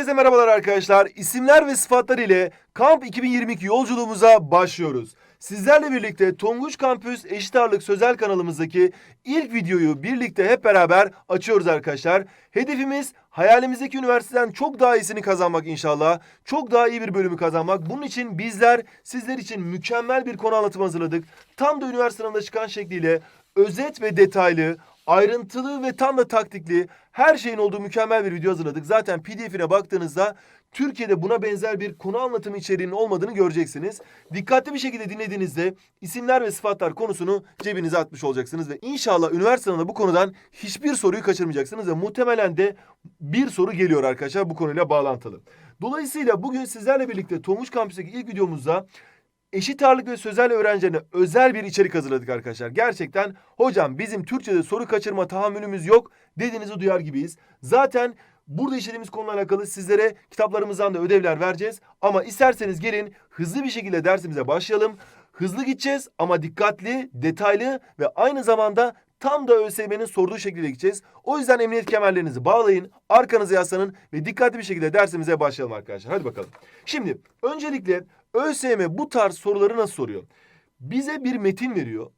Herkese merhabalar arkadaşlar. İsimler ve sıfatlar ile Kamp 2022 yolculuğumuza başlıyoruz. Sizlerle birlikte Tonguç Kampüs Eşit Ağırlık Sözel kanalımızdaki ilk videoyu birlikte hep beraber açıyoruz arkadaşlar. Hedefimiz hayalimizdeki üniversiteden çok daha iyisini kazanmak inşallah. Çok daha iyi bir bölümü kazanmak. Bunun için bizler sizler için mükemmel bir konu anlatımı hazırladık. Tam da üniversite çıkan şekliyle özet ve detaylı, ayrıntılı ve tam da taktikli her şeyin olduğu mükemmel bir video hazırladık. Zaten pdf'ine baktığınızda Türkiye'de buna benzer bir konu anlatımı içeriğinin olmadığını göreceksiniz. Dikkatli bir şekilde dinlediğinizde isimler ve sıfatlar konusunu cebinize atmış olacaksınız ve inşallah üniversite sınavında bu konudan hiçbir soruyu kaçırmayacaksınız ve muhtemelen de bir soru geliyor arkadaşlar bu konuyla bağlantılı. Dolayısıyla bugün sizlerle birlikte Tomuş Kampüs'teki ilk videomuzda eşit ağırlık ve sözel öğrencilerine özel bir içerik hazırladık arkadaşlar. Gerçekten hocam bizim Türkçe'de soru kaçırma tahammülümüz yok dediğinizi duyar gibiyiz. Zaten burada işlediğimiz konuyla alakalı sizlere kitaplarımızdan da ödevler vereceğiz. Ama isterseniz gelin hızlı bir şekilde dersimize başlayalım. Hızlı gideceğiz ama dikkatli, detaylı ve aynı zamanda tam da ÖSYM'nin sorduğu şekilde gideceğiz. O yüzden emniyet kemerlerinizi bağlayın, arkanızı yaslanın ve dikkatli bir şekilde dersimize başlayalım arkadaşlar. Hadi bakalım. Şimdi öncelikle ÖSYM bu tarz soruları nasıl soruyor? Bize bir metin veriyor.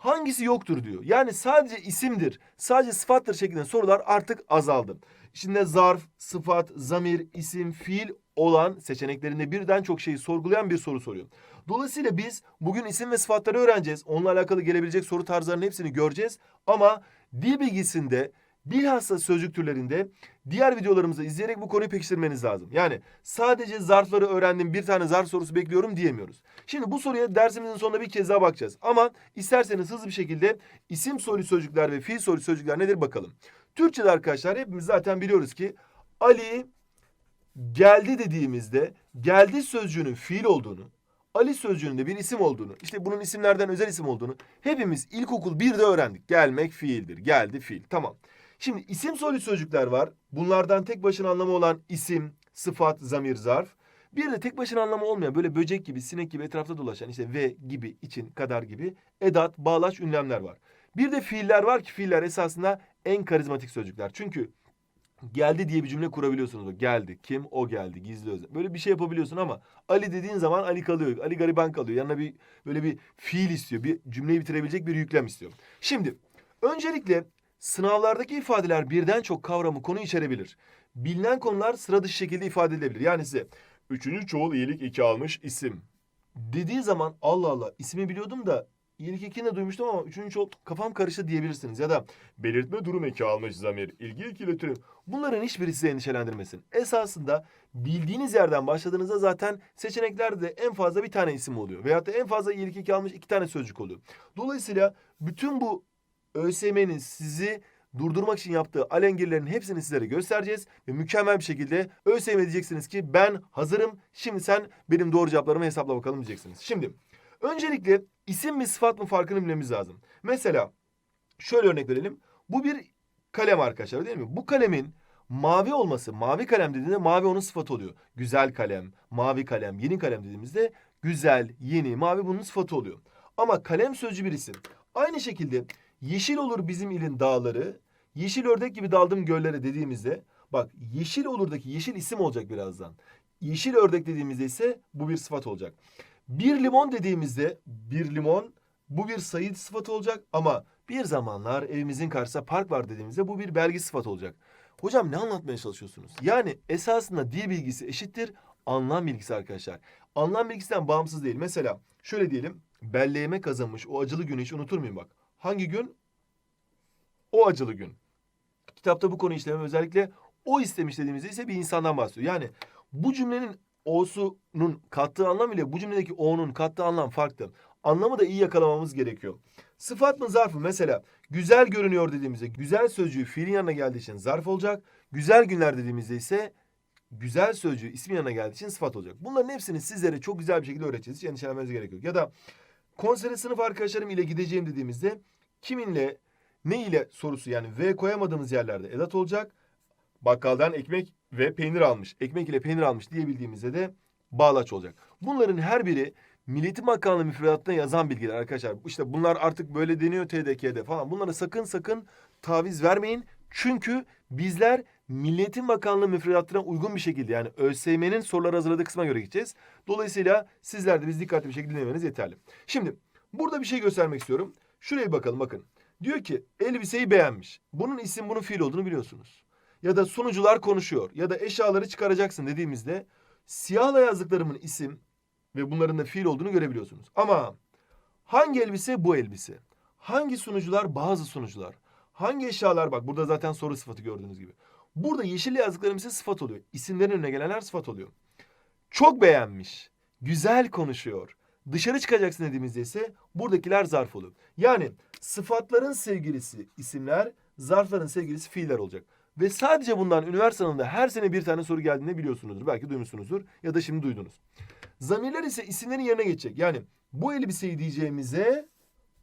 Hangisi yoktur diyor. Yani sadece isimdir, sadece sıfattır şeklinde sorular artık azaldı. İçinde zarf, sıfat, zamir, isim, fiil olan seçeneklerinde birden çok şeyi sorgulayan bir soru soruyor. Dolayısıyla biz bugün isim ve sıfatları öğreneceğiz. Onunla alakalı gelebilecek soru tarzlarının hepsini göreceğiz. Ama dil bilgisinde bilhassa sözcük türlerinde diğer videolarımızı izleyerek bu konuyu pekiştirmeniz lazım. Yani sadece zarfları öğrendim bir tane zarf sorusu bekliyorum diyemiyoruz. Şimdi bu soruya dersimizin sonunda bir kez daha bakacağız. Ama isterseniz hızlı bir şekilde isim soru sözcükler ve fiil soru sözcükler nedir bakalım. Türkçe'de arkadaşlar hepimiz zaten biliyoruz ki Ali geldi dediğimizde geldi sözcüğünün fiil olduğunu, Ali sözcüğünün de bir isim olduğunu, işte bunun isimlerden özel isim olduğunu hepimiz ilkokul 1'de öğrendik. Gelmek fiildir. Geldi fiil. Tamam. Şimdi isim soru sözcükler var. Bunlardan tek başına anlamı olan isim, sıfat, zamir, zarf. Bir de tek başına anlamı olmayan böyle böcek gibi, sinek gibi etrafta dolaşan işte ve gibi, için, kadar gibi edat, bağlaç, ünlemler var. Bir de fiiller var ki fiiller esasında en karizmatik sözcükler. Çünkü geldi diye bir cümle kurabiliyorsunuz. Geldi. Kim? O geldi. Gizli özel. Böyle bir şey yapabiliyorsun ama Ali dediğin zaman Ali kalıyor. Ali gariban kalıyor. Yanına bir böyle bir fiil istiyor. Bir cümleyi bitirebilecek bir yüklem istiyor. Şimdi öncelikle sınavlardaki ifadeler birden çok kavramı konu içerebilir. Bilinen konular sıra dışı şekilde ifade edilebilir. Yani size üçüncü çoğul iyilik iki almış isim dediği zaman Allah Allah ismi biliyordum da iyilik ekini de duymuştum ama üçüncü çoğul kafam karıştı diyebilirsiniz. Ya da belirtme durum eki almış zamir ilgi ekili türev. Bunların hiçbiri sizi endişelendirmesin. Esasında bildiğiniz yerden başladığınızda zaten seçeneklerde en fazla bir tane isim oluyor. Veyahut da en fazla iyilik eki almış iki tane sözcük oluyor. Dolayısıyla bütün bu ÖSYM'nin sizi durdurmak için yaptığı alengirlerin hepsini sizlere göstereceğiz. Ve mükemmel bir şekilde ÖSYM diyeceksiniz ki ben hazırım. Şimdi sen benim doğru cevaplarımı hesapla bakalım diyeceksiniz. Şimdi öncelikle isim mi sıfat mı farkını bilmemiz lazım. Mesela şöyle örnek verelim. Bu bir kalem arkadaşlar değil mi? Bu kalemin mavi olması, mavi kalem dediğinde mavi onun sıfatı oluyor. Güzel kalem, mavi kalem, yeni kalem dediğimizde güzel, yeni, mavi bunun sıfatı oluyor. Ama kalem sözcüğü bir isim. Aynı şekilde yeşil olur bizim ilin dağları, yeşil ördek gibi daldım göllere dediğimizde bak yeşil olurdaki yeşil isim olacak birazdan. Yeşil ördek dediğimizde ise bu bir sıfat olacak. Bir limon dediğimizde bir limon bu bir sayı sıfatı olacak ama bir zamanlar evimizin karşısında park var dediğimizde bu bir belge sıfatı olacak. Hocam ne anlatmaya çalışıyorsunuz? Yani esasında dil bilgisi eşittir anlam bilgisi arkadaşlar. Anlam bilgisinden bağımsız değil. Mesela şöyle diyelim. Belleğime kazanmış o acılı günü hiç unutur muyum bak. Hangi gün? O acılı gün. Kitapta bu konu işlemem özellikle o istemiş dediğimizde ise bir insandan bahsediyor. Yani bu cümlenin o'sunun kattığı anlam ile bu cümledeki o'nun kattığı anlam farklı. Anlamı da iyi yakalamamız gerekiyor. Sıfat mı zarf mı? Mesela güzel görünüyor dediğimizde güzel sözcüğü fiilin yanına geldiği için zarf olacak. Güzel günler dediğimizde ise güzel sözcüğü ismin yanına geldiği için sıfat olacak. Bunların hepsini sizlere çok güzel bir şekilde öğreteceğiz. Hiç endişelenmenize gerek yok. Ya da konsere sınıf arkadaşlarım ile gideceğim dediğimizde kiminle ne ile sorusu yani V koyamadığımız yerlerde edat olacak. Bakkaldan ekmek ve peynir almış. Ekmek ile peynir almış diyebildiğimizde de bağlaç olacak. Bunların her biri Milli Eğitim Bakanlığı müfredatına yazan bilgiler arkadaşlar. İşte bunlar artık böyle deniyor TDK'de falan. Bunlara sakın sakın taviz vermeyin. Çünkü bizler Milliyetin Bakanlığı müfredatına uygun bir şekilde yani ÖSYM'nin soruları hazırladığı kısma göre gideceğiz. Dolayısıyla sizler de biz dikkatli bir şekilde dinlemeniz yeterli. Şimdi burada bir şey göstermek istiyorum. Şuraya bakalım bakın. Diyor ki elbiseyi beğenmiş. Bunun isim bunun fiil olduğunu biliyorsunuz. Ya da sunucular konuşuyor ya da eşyaları çıkaracaksın dediğimizde siyahla yazdıklarımın isim ve bunların da fiil olduğunu görebiliyorsunuz. Ama hangi elbise bu elbise? Hangi sunucular bazı sunucular? Hangi eşyalar bak burada zaten soru sıfatı gördüğünüz gibi. Burada yeşille yazdıklarım ise sıfat oluyor. İsimlerin önüne gelenler sıfat oluyor. Çok beğenmiş. Güzel konuşuyor. Dışarı çıkacaksın dediğimizde ise buradakiler zarf oluyor. Yani sıfatların sevgilisi isimler, zarfların sevgilisi fiiller olacak. Ve sadece bundan üniversite sınavında her sene bir tane soru geldiğini biliyorsunuzdur. Belki duymuşsunuzdur ya da şimdi duydunuz. Zamirler ise isimlerin yerine geçecek. Yani bu elbiseyi diyeceğimize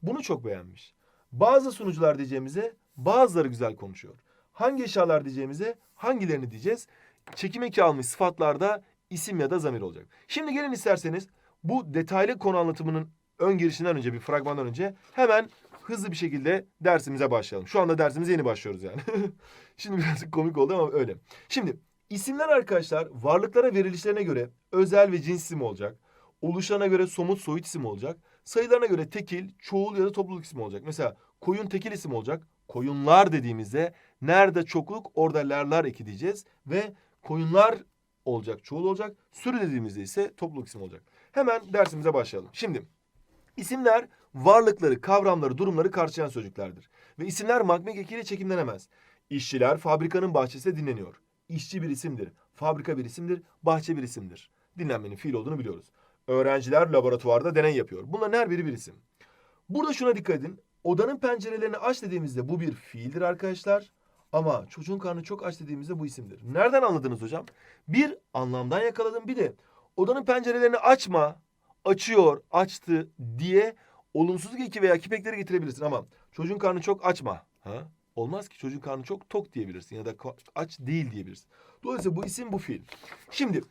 bunu çok beğenmiş. Bazı sunucular diyeceğimize bazıları güzel konuşuyor. Hangi eşyalar diyeceğimize hangilerini diyeceğiz. Çekim eki almış sıfatlarda isim ya da zamir olacak. Şimdi gelin isterseniz bu detaylı konu anlatımının ön girişinden önce bir fragmandan önce hemen hızlı bir şekilde dersimize başlayalım. Şu anda dersimize yeni başlıyoruz yani. Şimdi birazcık komik oldu ama öyle. Şimdi isimler arkadaşlar varlıklara verilişlerine göre özel ve cins isim olacak. Oluşana göre somut soyut isim olacak. Sayılarına göre tekil, çoğul ya da topluluk ismi olacak. Mesela koyun tekil isim olacak. Koyunlar dediğimizde nerede çokluk orada lerler eki diyeceğiz. Ve koyunlar olacak, çoğul olacak. Sürü dediğimizde ise topluluk isim olacak. Hemen dersimize başlayalım. Şimdi isimler varlıkları, kavramları, durumları karşılayan sözcüklerdir. Ve isimler magmek ekiyle çekimlenemez. İşçiler fabrikanın bahçesinde dinleniyor. İşçi bir isimdir. Fabrika bir isimdir. Bahçe bir isimdir. Dinlenmenin fiil olduğunu biliyoruz. Öğrenciler laboratuvarda deney yapıyor. Bunların her biri bir isim. Burada şuna dikkat edin. Odanın pencerelerini aç dediğimizde bu bir fiildir arkadaşlar. Ama çocuğun karnı çok aç dediğimizde bu isimdir. Nereden anladınız hocam? Bir anlamdan yakaladım. Bir de odanın pencerelerini açma, açıyor, açtı diye olumsuzluk eki veya kipekleri getirebilirsin. Ama çocuğun karnı çok açma. Ha? Olmaz ki çocuğun karnı çok tok diyebilirsin ya da aç değil diyebilirsin. Dolayısıyla bu isim bu fiil. Şimdi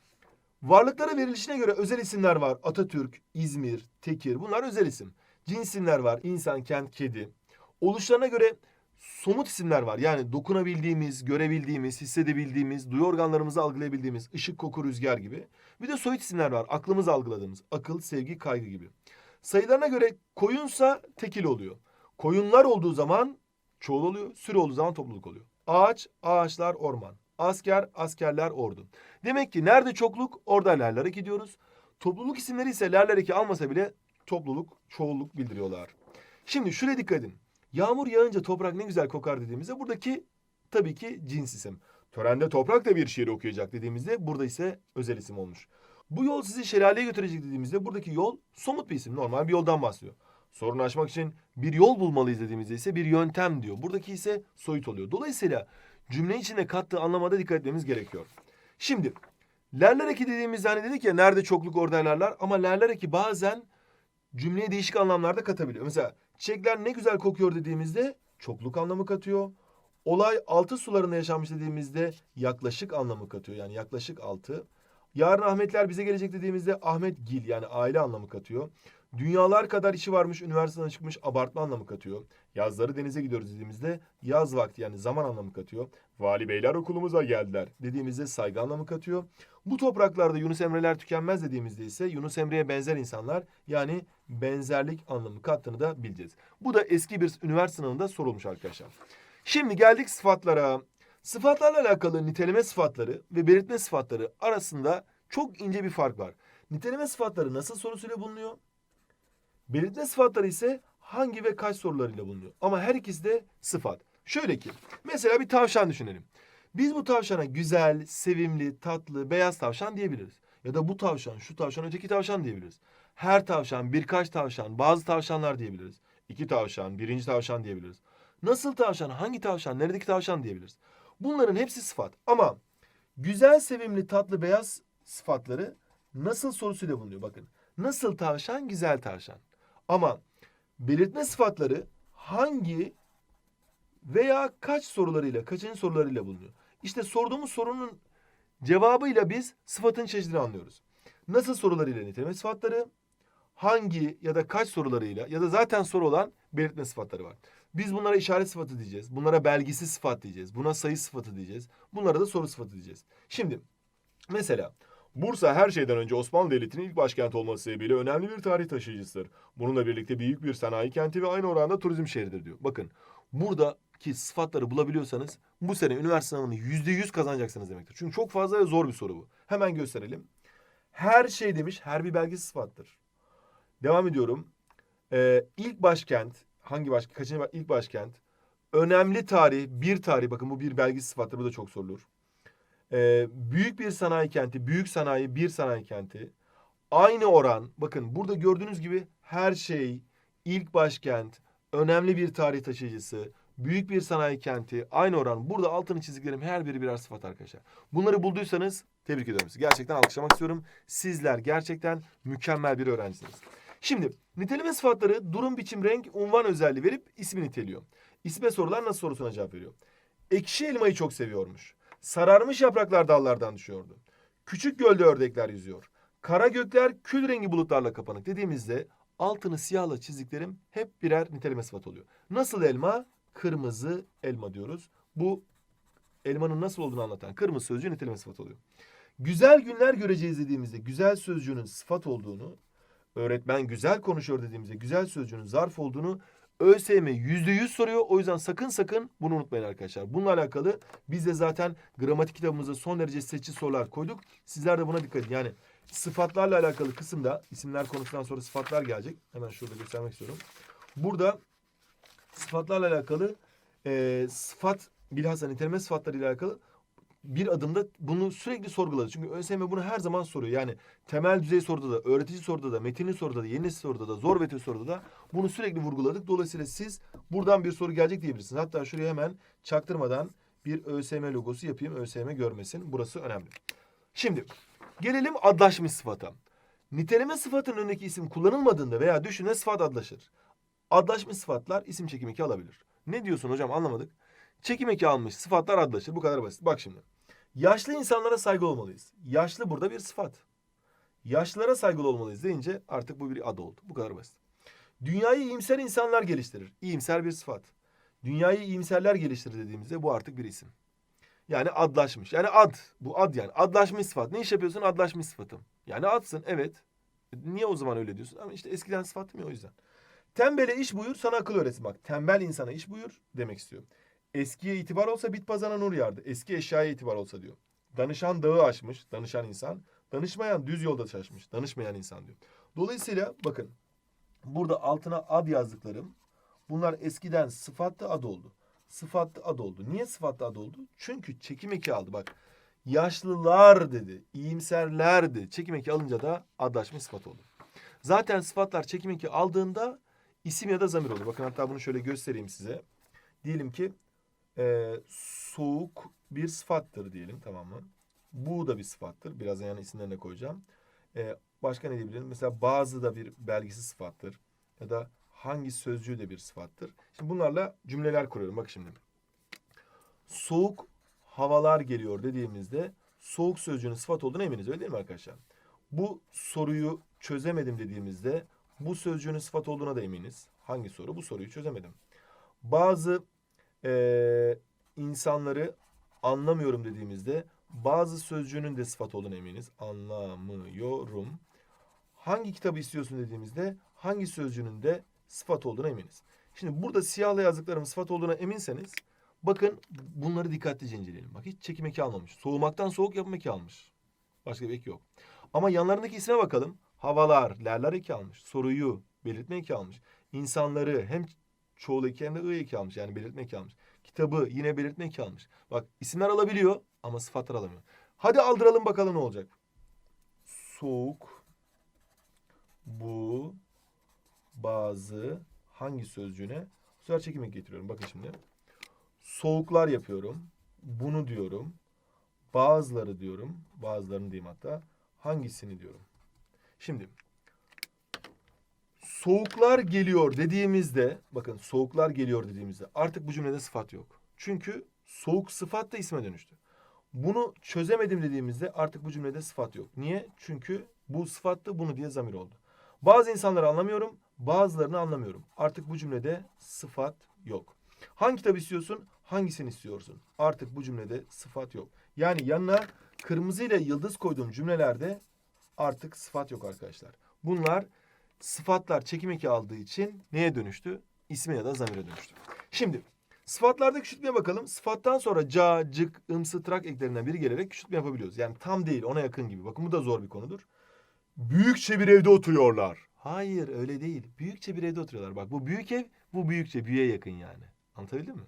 varlıklara verilişine göre özel isimler var. Atatürk, İzmir, Tekir bunlar özel isim. Cins isimler var. İnsan, kent, kedi. Oluşlarına göre somut isimler var. Yani dokunabildiğimiz, görebildiğimiz, hissedebildiğimiz, duyu organlarımızı algılayabildiğimiz ışık, koku, rüzgar gibi. Bir de soyut isimler var. Aklımız algıladığımız. Akıl, sevgi, kaygı gibi. Sayılarına göre koyunsa tekil oluyor. Koyunlar olduğu zaman çoğul oluyor. Sürü olduğu zaman topluluk oluyor. Ağaç, ağaçlar, orman. Asker, askerler, ordu. Demek ki nerede çokluk orada lerlere gidiyoruz. Topluluk isimleri ise lerler eki almasa bile topluluk, çoğulluk bildiriyorlar. Şimdi şuraya dikkat edin. Yağmur yağınca toprak ne güzel kokar dediğimizde buradaki tabii ki cins isim. Törende toprak da bir şiir okuyacak dediğimizde burada ise özel isim olmuş. Bu yol sizi şelaleye götürecek dediğimizde buradaki yol somut bir isim. Normal bir yoldan bahsediyor. Sorunu aşmak için bir yol bulmalıyız dediğimizde ise bir yöntem diyor. Buradaki ise soyut oluyor. Dolayısıyla cümle içinde kattığı anlamada dikkat etmemiz gerekiyor. Şimdi lerler eki dediğimizde hani dedik ya nerede çokluk orada lerler ama lerler eki bazen cümleye değişik anlamlarda katabiliyor. Mesela çiçekler ne güzel kokuyor dediğimizde çokluk anlamı katıyor. Olay altı sularında yaşanmış dediğimizde yaklaşık anlamı katıyor. Yani yaklaşık altı. Yarın Ahmetler bize gelecek dediğimizde Ahmet Gil yani aile anlamı katıyor. Dünyalar kadar işi varmış, üniversiteden çıkmış abartma anlamı katıyor. Yazları denize gidiyoruz dediğimizde yaz vakti yani zaman anlamı katıyor. Vali beyler okulumuza geldiler dediğimizde saygı anlamı katıyor. Bu topraklarda Yunus Emre'ler tükenmez dediğimizde ise Yunus Emre'ye benzer insanlar yani benzerlik anlamı kattığını da bileceğiz. Bu da eski bir üniversite sınavında sorulmuş arkadaşlar. Şimdi geldik sıfatlara. Sıfatlarla alakalı niteleme sıfatları ve belirtme sıfatları arasında çok ince bir fark var. Niteleme sıfatları nasıl sorusuyla bulunuyor? Belirtme sıfatları ise hangi ve kaç sorularıyla bulunuyor. Ama her ikisi de sıfat. Şöyle ki mesela bir tavşan düşünelim. Biz bu tavşana güzel, sevimli, tatlı, beyaz tavşan diyebiliriz. Ya da bu tavşan, şu tavşan, öteki tavşan diyebiliriz. Her tavşan, birkaç tavşan, bazı tavşanlar diyebiliriz. İki tavşan, birinci tavşan diyebiliriz. Nasıl tavşan, hangi tavşan, neredeki tavşan diyebiliriz. Bunların hepsi sıfat. Ama güzel, sevimli, tatlı, beyaz sıfatları nasıl sorusuyla bulunuyor bakın. Nasıl tavşan, güzel tavşan. Ama belirtme sıfatları hangi veya kaç sorularıyla, kaçıncı sorularıyla bulunuyor. İşte sorduğumuz sorunun cevabıyla biz sıfatın çeşidini anlıyoruz. Nasıl sorularıyla niteleme sıfatları, hangi ya da kaç sorularıyla ya da zaten soru olan belirtme sıfatları var. Biz bunlara işaret sıfatı diyeceğiz. Bunlara belgisi sıfat diyeceğiz. Buna sayı sıfatı diyeceğiz. Bunlara da soru sıfatı diyeceğiz. Şimdi mesela Bursa her şeyden önce Osmanlı Devleti'nin ilk başkenti olması sebebiyle önemli bir tarih taşıyıcısıdır. Bununla birlikte büyük bir sanayi kenti ve aynı oranda turizm şehridir diyor. Bakın buradaki sıfatları bulabiliyorsanız bu sene üniversite sınavını yüzde yüz kazanacaksınız demektir. Çünkü çok fazla ve zor bir soru bu. Hemen gösterelim. Her şey demiş her bir belgesi sıfattır. Devam ediyorum. Ee, ilk başkent hangi baş kaçıncı ilk başkent? Önemli tarih bir tarih bakın bu bir belgesi sıfattır bu da çok sorulur. Ee, büyük bir sanayi kenti, büyük sanayi bir sanayi kenti. Aynı oran, bakın burada gördüğünüz gibi her şey, ilk başkent, önemli bir tarih taşıyıcısı, büyük bir sanayi kenti, aynı oran. Burada altını çizdiklerim her biri birer sıfat arkadaşlar. Bunları bulduysanız tebrik ediyorum sizi. Gerçekten alkışlamak istiyorum. Sizler gerçekten mükemmel bir öğrencisiniz. Şimdi niteleme sıfatları durum, biçim, renk, unvan özelliği verip ismi niteliyor. İsme sorular nasıl sorusuna cevap veriyor. Ekşi elmayı çok seviyormuş. Sararmış yapraklar dallardan düşüyordu. Küçük gölde ördekler yüzüyor. Kara gökler kül rengi bulutlarla kapanık dediğimizde altını siyahla çizdiklerim hep birer niteleme sıfat oluyor. Nasıl elma? Kırmızı elma diyoruz. Bu elmanın nasıl olduğunu anlatan kırmızı sözcüğü niteleme sıfat oluyor. Güzel günler göreceğiz dediğimizde güzel sözcüğünün sıfat olduğunu, öğretmen güzel konuşuyor dediğimizde güzel sözcüğünün zarf olduğunu ÖSYM yüzde yüz soruyor. O yüzden sakın sakın bunu unutmayın arkadaşlar. Bununla alakalı biz de zaten gramatik kitabımıza son derece seçici sorular koyduk. Sizler de buna dikkat edin. Yani sıfatlarla alakalı kısımda isimler konusundan sonra sıfatlar gelecek. Hemen şurada göstermek istiyorum. Burada sıfatlarla alakalı e, sıfat bilhassa niteleme sıfatlarıyla alakalı bir adımda bunu sürekli sorguladı. Çünkü ÖSYM bunu her zaman soruyor. Yani temel düzey soruda da, öğretici soruda da, metinli soruda da, yeni soruda da, zor ve soruda da bunu sürekli vurguladık. Dolayısıyla siz buradan bir soru gelecek diyebilirsiniz. Hatta şuraya hemen çaktırmadan bir ÖSYM logosu yapayım. ÖSYM görmesin. Burası önemli. Şimdi gelelim adlaşmış sıfata. Niteleme sıfatının önündeki isim kullanılmadığında veya düşüne sıfat adlaşır. Adlaşmış sıfatlar isim çekim eki alabilir. Ne diyorsun hocam anlamadık. Çekim eki almış sıfatlar adlaşır. Bu kadar basit. Bak şimdi. Yaşlı insanlara saygı olmalıyız. Yaşlı burada bir sıfat. Yaşlılara saygılı olmalıyız deyince artık bu bir ad oldu. Bu kadar basit. Dünyayı iyimser insanlar geliştirir. İyimser bir sıfat. Dünyayı iyimserler geliştirir dediğimizde bu artık bir isim. Yani adlaşmış. Yani ad. Bu ad yani. Adlaşmış sıfat. Ne iş yapıyorsun? Adlaşmış sıfatım. Yani adsın. Evet. Niye o zaman öyle diyorsun? Ama işte eskiden sıfattım ya o yüzden. Tembele iş buyur sana akıl öğretsin. Bak tembel insana iş buyur demek istiyor. Eskiye itibar olsa bit pazarına nur yardı. Eski eşyaya itibar olsa diyor. Danışan dağı aşmış. Danışan insan. Danışmayan düz yolda şaşmış. Danışmayan insan diyor. Dolayısıyla bakın burada altına ad yazdıklarım bunlar eskiden sıfatlı ad oldu. Sıfatlı ad oldu. Niye sıfatlı ad oldu? Çünkü çekim eki aldı bak. Yaşlılar dedi. iyimserlerdi. Çekim eki alınca da adlaşma sıfat oldu. Zaten sıfatlar çekim eki aldığında isim ya da zamir olur. Bakın hatta bunu şöyle göstereyim size. Diyelim ki e, soğuk bir sıfattır diyelim tamam mı? Bu da bir sıfattır. Birazdan yani isimlerine koyacağım. E, başka ne diyebilirim? Mesela bazı da bir belgisi sıfattır. Ya da hangi sözcüğü de bir sıfattır. Şimdi bunlarla cümleler kuruyorum. Bak şimdi. Soğuk havalar geliyor dediğimizde soğuk sözcüğünün sıfat olduğuna eminiz. Öyle değil mi arkadaşlar? Bu soruyu çözemedim dediğimizde bu sözcüğünün sıfat olduğuna da eminiz. Hangi soru? Bu soruyu çözemedim. Bazı eee, insanları anlamıyorum dediğimizde bazı sözcüğünün de sıfat olduğuna eminiz. Anlamıyorum. Hangi kitabı istiyorsun dediğimizde hangi sözcüğünün de sıfat olduğuna eminiz. Şimdi burada siyahla yazdıklarım sıfat olduğuna eminseniz bakın bunları dikkatlice inceleyelim. Bak hiç çekim eki almamış. Soğumaktan soğuk yapım eki almış. Başka bir eki yok. Ama yanlarındaki isme bakalım. Havalar, lerler eki almış. Soruyu, belirtme eki almış. İnsanları hem çoğul eki de ı eki almış. Yani belirtme eki almış. Kitabı yine belirtme eki almış. Bak isimler alabiliyor ama sıfatlar alamıyor. Hadi aldıralım bakalım ne olacak. Soğuk, bu, bazı, hangi sözcüğüne? Bu sefer çekim eki getiriyorum. Bakın şimdi. Soğuklar yapıyorum. Bunu diyorum. Bazıları diyorum. Bazılarını diyeyim hatta. Hangisini diyorum. Şimdi soğuklar geliyor dediğimizde bakın soğuklar geliyor dediğimizde artık bu cümlede sıfat yok. Çünkü soğuk sıfat da isme dönüştü. Bunu çözemedim dediğimizde artık bu cümlede sıfat yok. Niye? Çünkü bu sıfattı bunu diye zamir oldu. Bazı insanları anlamıyorum, bazılarını anlamıyorum. Artık bu cümlede sıfat yok. Hangi kitap istiyorsun? Hangisini istiyorsun? Artık bu cümlede sıfat yok. Yani yanına kırmızı ile yıldız koyduğum cümlelerde artık sıfat yok arkadaşlar. Bunlar sıfatlar çekim eki aldığı için neye dönüştü? İsme ya da zamire dönüştü. Şimdi sıfatlarda küçültmeye bakalım. Sıfattan sonra ca, cık, ımsı, trak eklerinden biri gelerek küçültme yapabiliyoruz. Yani tam değil ona yakın gibi. Bakın bu da zor bir konudur. Büyükçe bir evde oturuyorlar. Hayır öyle değil. Büyükçe bir evde oturuyorlar. Bak bu büyük ev, bu büyükçe büyüğe yakın yani. Anlatabildim mi?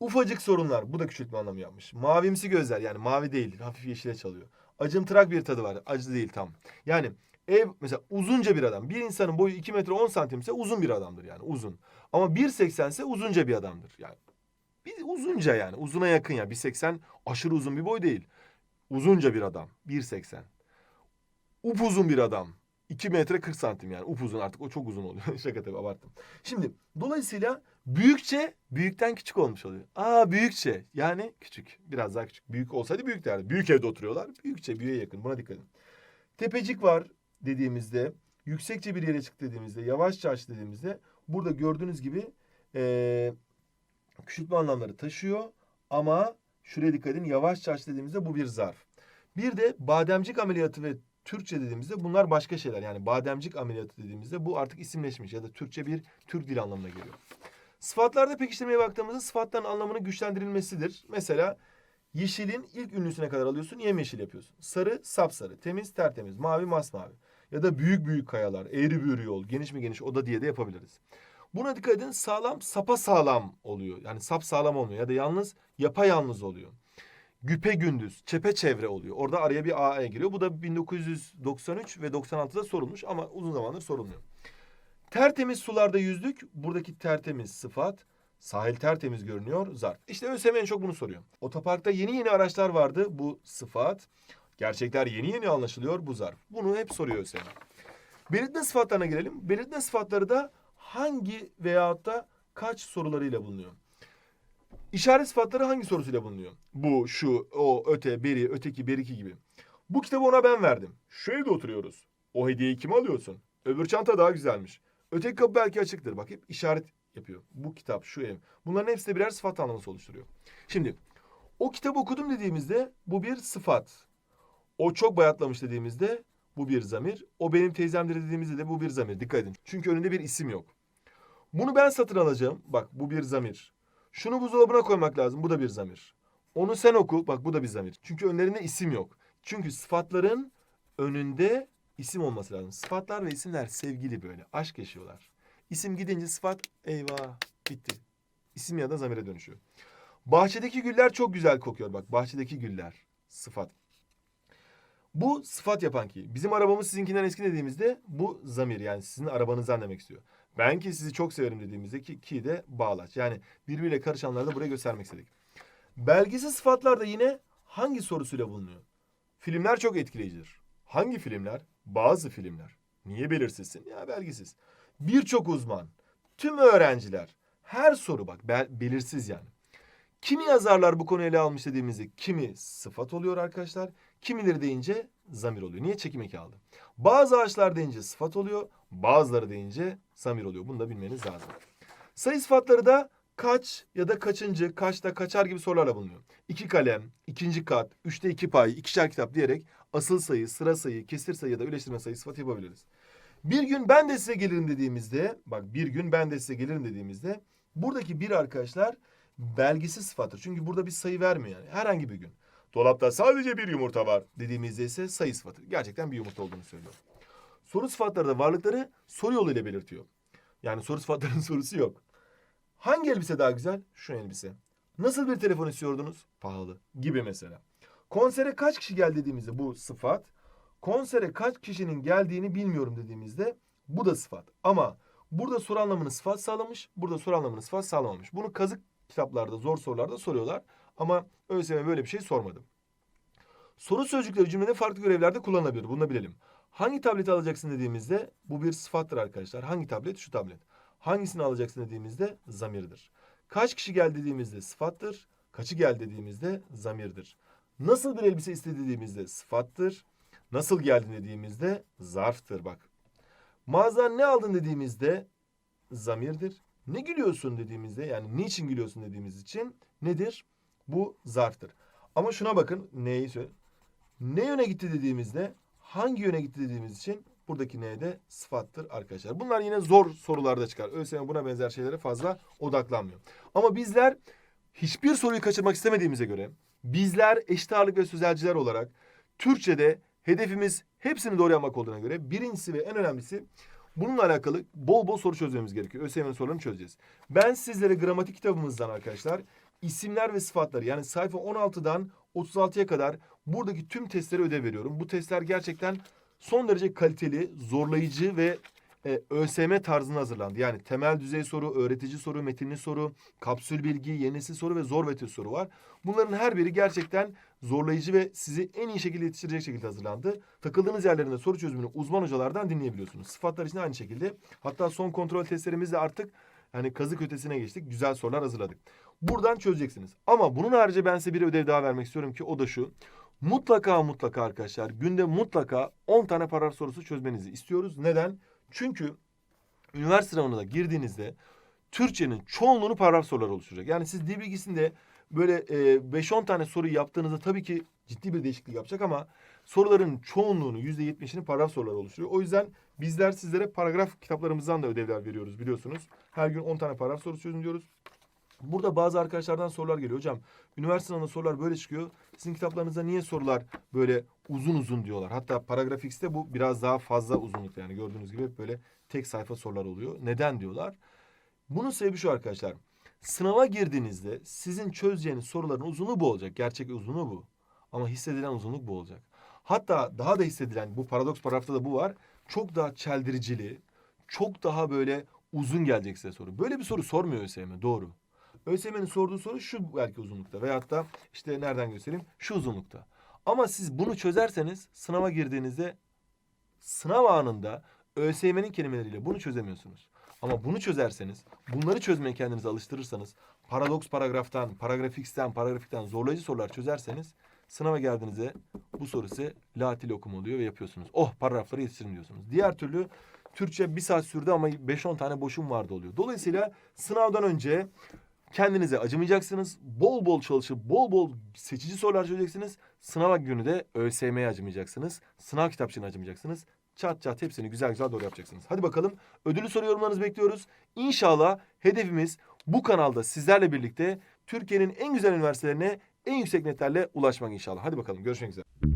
Ufacık sorunlar. Bu da küçültme anlamı yapmış. Mavimsi gözler yani mavi değil. Hafif yeşile çalıyor. Acımtırak bir tadı var. Acı değil tam. Yani ev mesela uzunca bir adam. Bir insanın boyu 2 metre 10 santimse uzun bir adamdır yani uzun. Ama 1.80 ise uzunca bir adamdır. Yani bir uzunca yani uzuna yakın yani 1.80 aşırı uzun bir boy değil. Uzunca bir adam 1.80. Upuzun bir adam 2 metre 40 santim yani upuzun artık o çok uzun oluyor. Şaka tabii abarttım. Şimdi dolayısıyla büyükçe büyükten küçük olmuş oluyor. Aa büyükçe yani küçük biraz daha küçük. Büyük olsaydı büyük derdi. Büyük evde oturuyorlar. Büyükçe büyüğe yakın buna dikkat edin. Tepecik var dediğimizde yüksekçe bir yere çık dediğimizde yavaşça aç dediğimizde burada gördüğünüz gibi eee küçültme anlamları taşıyor ama şuraya dikkat edin yavaşça aç dediğimizde bu bir zarf. Bir de bademcik ameliyatı ve Türkçe dediğimizde bunlar başka şeyler. Yani bademcik ameliyatı dediğimizde bu artık isimleşmiş ya da Türkçe bir Türk dil anlamına geliyor. Sıfatlarda pekiştirmeye baktığımızda sıfatların anlamının güçlendirilmesidir. Mesela yeşilin ilk ünlüsüne kadar alıyorsun yemyeşil yapıyorsun. Sarı sapsarı, temiz tertemiz, mavi masmavi. Ya da büyük büyük kayalar, eğri büğrü yol, geniş mi geniş oda diye de yapabiliriz. Buna dikkat edin sağlam sapa sağlam oluyor. Yani sap sağlam olmuyor ya da yalnız yapayalnız oluyor. Güpe gündüz, çepeçevre oluyor. Orada araya bir AE giriyor. Bu da 1993 ve 96'da sorulmuş ama uzun zamandır sorulmuyor. Tertemiz sularda yüzdük. Buradaki tertemiz sıfat. Sahil tertemiz görünüyor. Zarf. İşte ÖSYM en çok bunu soruyor. Otoparkta yeni yeni araçlar vardı. Bu sıfat. Gerçekler yeni yeni anlaşılıyor. Bu zarf. Bunu hep soruyor ÖSYM. Belirtme sıfatlarına gelelim. Belirtme sıfatları da hangi veyahut da kaç sorularıyla bulunuyor. İşaret sıfatları hangi sorusuyla bulunuyor? Bu, şu, o, öte, beri, öteki, beriki gibi. Bu kitabı ona ben verdim. Şu evde oturuyoruz. O hediyeyi kime alıyorsun? Öbür çanta daha güzelmiş. Öteki kapı belki açıktır. Bak hep işaret yapıyor. Bu kitap, şu ev. Bunların hepsi de birer sıfat anlamı oluşturuyor. Şimdi o kitabı okudum dediğimizde bu bir sıfat. O çok bayatlamış dediğimizde bu bir zamir. O benim teyzemdir dediğimizde de bu bir zamir. Dikkat edin. Çünkü önünde bir isim yok. Bunu ben satın alacağım. Bak bu bir zamir. Şunu buzdolabına koymak lazım. Bu da bir zamir. Onu sen oku. Bak bu da bir zamir. Çünkü önlerinde isim yok. Çünkü sıfatların önünde isim olması lazım. Sıfatlar ve isimler sevgili böyle. Aşk yaşıyorlar. İsim gidince sıfat eyvah bitti. İsim ya da zamire dönüşüyor. Bahçedeki güller çok güzel kokuyor. Bak bahçedeki güller. Sıfat. Bu sıfat yapan ki. Bizim arabamız sizinkinden eski dediğimizde bu zamir yani sizin arabanızdan demek istiyor. Ben ki sizi çok severim dediğimizde ki, ki de bağlaç. Yani birbiriyle karışanları da buraya göstermek istedik. Belgesiz sıfatlar da yine hangi sorusuyla bulunuyor? Filmler çok etkileyicidir. Hangi filmler? Bazı filmler. Niye belirsizsin? Ya belgisiz. Birçok uzman, tüm öğrenciler, her soru bak bel- belirsiz yani. Kimi yazarlar bu konuyu ele almış dediğimizde kimi sıfat oluyor arkadaşlar. Kimileri deyince zamir oluyor. Niye çekim eki aldı? Bazı ağaçlar deyince sıfat oluyor. Bazıları deyince zamir oluyor. Bunu da bilmeniz lazım. Sayı sıfatları da kaç ya da kaçıncı, kaçta, kaçar gibi sorularla bulunuyor. İki kalem, ikinci kat, üçte iki pay, ikişer kitap diyerek asıl sayı, sıra sayı, kesir sayı ya da birleştirme sayı sıfatı yapabiliriz. Bir gün ben de size gelirim dediğimizde, bak bir gün ben de size gelirim dediğimizde buradaki bir arkadaşlar belgisiz sıfattır. Çünkü burada bir sayı vermiyor yani. Herhangi bir gün. Dolapta sadece bir yumurta var dediğimizde ise sayı sıfatı. Gerçekten bir yumurta olduğunu söylüyor. Soru sıfatları da varlıkları soru yoluyla belirtiyor. Yani soru sıfatlarının sorusu yok. Hangi elbise daha güzel? Şu elbise. Nasıl bir telefon istiyordunuz? Pahalı. Gibi mesela. Konsere kaç kişi geldi dediğimizde bu sıfat. Konsere kaç kişinin geldiğini bilmiyorum dediğimizde bu da sıfat. Ama burada soru anlamını sıfat sağlamış, burada soru anlamını sıfat sağlamamış. Bunu kazık kitaplarda, zor sorularda soruyorlar. Ama ÖSYM böyle bir şey sormadı. Soru sözcükleri cümlede farklı görevlerde kullanılabilir. Bunu da bilelim. Hangi tableti alacaksın dediğimizde bu bir sıfattır arkadaşlar. Hangi tablet? Şu tablet. Hangisini alacaksın dediğimizde zamirdir. Kaç kişi geldi dediğimizde sıfattır. Kaçı geldi dediğimizde zamirdir. Nasıl bir elbise istediğimizde sıfattır. Nasıl geldin dediğimizde zarftır bak. Mağazadan ne aldın dediğimizde zamirdir. Ne gülüyorsun dediğimizde yani niçin gülüyorsun dediğimiz için nedir? Bu zarftır. Ama şuna bakın neyi söyle. Ne yöne gitti dediğimizde hangi yöne gitti dediğimiz için buradaki ne de sıfattır arkadaşlar. Bunlar yine zor sorularda çıkar. ÖSYM buna benzer şeylere fazla odaklanmıyor. Ama bizler hiçbir soruyu kaçırmak istemediğimize göre bizler eşit ağırlık ve sözelciler olarak Türkçe'de hedefimiz hepsini doğru yapmak olduğuna göre birincisi ve en önemlisi bununla alakalı bol bol soru çözmemiz gerekiyor. ÖSYM'nin sorularını çözeceğiz. Ben sizlere gramatik kitabımızdan arkadaşlar isimler ve sıfatları yani sayfa 16'dan 36'ya kadar buradaki tüm testleri ödev veriyorum. Bu testler gerçekten son derece kaliteli, zorlayıcı ve e, ÖSYM tarzında hazırlandı. Yani temel düzey soru, öğretici soru, metinli soru, kapsül bilgi, yenisi soru ve zor test soru var. Bunların her biri gerçekten zorlayıcı ve sizi en iyi şekilde yetiştirecek şekilde hazırlandı. Takıldığınız yerlerinde soru çözümünü uzman hocalardan dinleyebiliyorsunuz. Sıfatlar için aynı şekilde. Hatta son kontrol testlerimizde artık yani kazık ötesine geçtik. Güzel sorular hazırladık. Buradan çözeceksiniz. Ama bunun harici ben size bir ödev daha vermek istiyorum ki o da şu. Mutlaka mutlaka arkadaşlar günde mutlaka 10 tane paragraf sorusu çözmenizi istiyoruz. Neden? Çünkü üniversite sınavına da girdiğinizde Türkçenin çoğunluğunu paragraf soruları oluşturacak. Yani siz dil bilgisinde böyle e, 5-10 tane soru yaptığınızda tabii ki ciddi bir değişiklik yapacak ama soruların çoğunluğunu %70'ini paragraf soruları oluşturuyor. O yüzden bizler sizlere paragraf kitaplarımızdan da ödevler veriyoruz biliyorsunuz. Her gün 10 tane paragraf sorusu çözün diyoruz. Burada bazı arkadaşlardan sorular geliyor. Hocam üniversite sınavında sorular böyle çıkıyor. Sizin kitaplarınızda niye sorular böyle uzun uzun diyorlar. Hatta paragraf X'te bu biraz daha fazla uzunlukta yani gördüğünüz gibi hep böyle tek sayfa sorular oluyor. Neden diyorlar? Bunun sebebi şu arkadaşlar. Sınava girdiğinizde sizin çözeceğiniz soruların uzunluğu bu olacak. Gerçek uzunluğu bu. Ama hissedilen uzunluk bu olacak. Hatta daha da hissedilen bu paradoks paragrafta da bu var. Çok daha çeldiricili, çok daha böyle uzun gelecek size soru. Böyle bir soru sormuyor ÖSYM doğru. ÖSYM'nin sorduğu soru şu belki uzunlukta veyahut da işte nereden göstereyim şu uzunlukta. Ama siz bunu çözerseniz sınava girdiğinizde sınav anında ÖSYM'nin kelimeleriyle bunu çözemiyorsunuz. Ama bunu çözerseniz, bunları çözmeye kendinizi alıştırırsanız, paradoks paragraftan, paragraf X'ten, paragrafikten zorlayıcı sorular çözerseniz sınava geldiğinizde bu soru size latil okum oluyor ve yapıyorsunuz. Oh paragrafları yetiştirin diyorsunuz. Diğer türlü Türkçe bir saat sürdü ama 5-10 tane boşum vardı oluyor. Dolayısıyla sınavdan önce kendinize acımayacaksınız. Bol bol çalışıp bol bol seçici sorular çözeceksiniz. Sınava günü de ÖSYM'ye acımayacaksınız. Sınav kitapçığına acımayacaksınız. Çat çat hepsini güzel güzel doğru yapacaksınız. Hadi bakalım ödülü soru yorumlarınızı bekliyoruz. İnşallah hedefimiz bu kanalda sizlerle birlikte Türkiye'nin en güzel üniversitelerine en yüksek netlerle ulaşmak inşallah. Hadi bakalım görüşmek üzere.